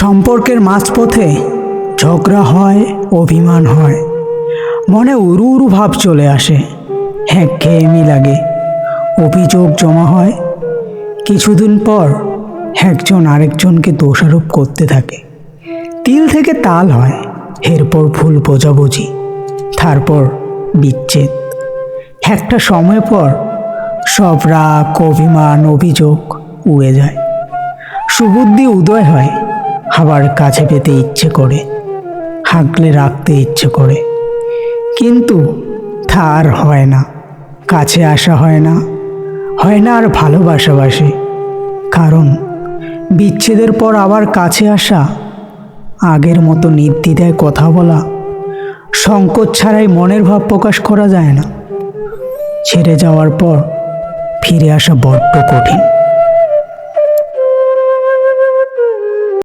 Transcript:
সম্পর্কের মাঝপথে ঝগড়া হয়, অভিমান হয়। মনে উরু উরু ভাব চলে আসে। হ্যাঁ ঘেয়েমি লাগে। অভিযোগ জমা হয়। কিছুদিন পর একজন আরেকজনকে দোষারোপ করতে থাকে। তিল থেকে তাল হয়। এরপর ভুল বোঝাবুঝি। তারপর বিচ্ছেদ। একটা সময় পর সব রাগ, অভিমান, অভিযোগ উড়ে যায়। সুবুদ্ধি উদয় হয়। আবার কাছে পেতে ইচ্ছে করে হাঁকলে রাখতে ইচ্ছে করে। কিন্তু তা আর হয় না, কাছে আসা হয় না হয় না আর ভালোবাসাবাসি কারণ বিচ্ছেদের পর আবার কাছে আসা, আগের মতো নির্দ্বিধায় কথা বলা, সংকোচ ছাড়াই মনের ভাব প্রকাশ করা যায় না। ছেড়ে যাওয়ার পর ফিরে আসা বড্ড কঠিন।